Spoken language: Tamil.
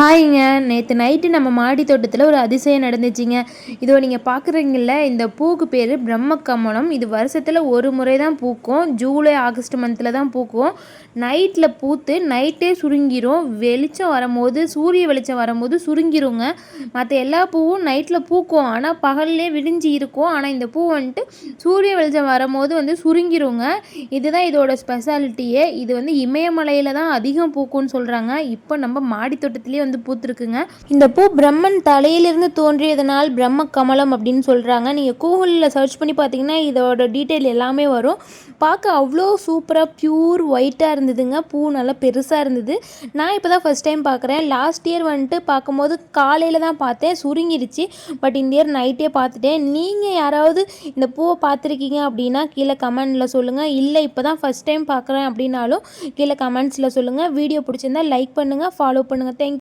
ஹாய்ங்க. நேற்று நைட்டு நம்ம மாடி தோட்டத்தில் ஒரு அதிசயம் நடந்துச்சுங்க. இதோ நீங்கள் பார்க்குறீங்கள இந்த பூக்கு பேர் பிரம்ம கமலம் இது வருஷத்தில் ஒரு முறை தான் பூக்கும். ஜூலை ஆகஸ்ட் மந்தில் தான் பூக்கும். நைட்டில் பூத்து நைட்டே சுருங்கிரும். வெளிச்சம் வரும்போது சூரிய வெளிச்சம் வரும்போது சுருங்கிருங்க. மற்ற எல்லா பூவும் நைட்டில் பூக்கும். ஆனால் பகல்லே விடிஞ்சு இருக்கும். ஆனால் இந்த பூ வந்துட்டு சூரிய வெளிச்சம் வரும்போது வந்து சுருங்கிருங்க. இதுதான் இதோட ஸ்பெஷாலிட்டியே இது வந்து இமயமலையில் தான் அதிகம் பூக்கும்னு சொல்கிறாங்க இப்போ நம்ம மாடி தோட்டத்துலேயே வந்து பூத்துருக்குங்க. இந்த பூ பிரம்மன் தலையிலிருந்து தோன்றியதனால் பிரம்ம கமலம் அப்படின்னு சொல்கிறாங்க நீங்கள் கூகுளில் சர்ச் பண்ணி பார்த்தீங்கன்னா இதோட டீட்டெயில் எல்லாமே வரும். பார்க்க அவ்வளோ சூப்பராக ப்யூர் ஒயிட்டாக இருந்ததுங்க. பூ நல்லா பெருசாக இருந்தது. நான் இப்போ தான் ஃபஸ்ட் டைம் பார்க்குறேன். லாஸ்ட் இயர் வந்துட்டு பார்க்கும்போது காலையில் தான் பார்த்தேன். சுருங்கிருச்சு. பட் இந்த இயர் நைட்டே பார்த்துட்டேன். நீங்கள் யாராவது இந்த பூவை பார்த்துருக்கீங்க அப்படின்னா கீழே கமெண்டில் சொல்லுங்கள் இல்லை இப்போ தான் ஃபஸ்ட் டைம் பார்க்குறேன் அப்படின்னாலும் கீழே கமெண்ட்ஸில் சொல்லுங்கள் வீடியோ பிடிச்சிருந்தா லைக் பண்ணுங்கள் ஃபாலோ பண்ணுங்கள் தேங்க்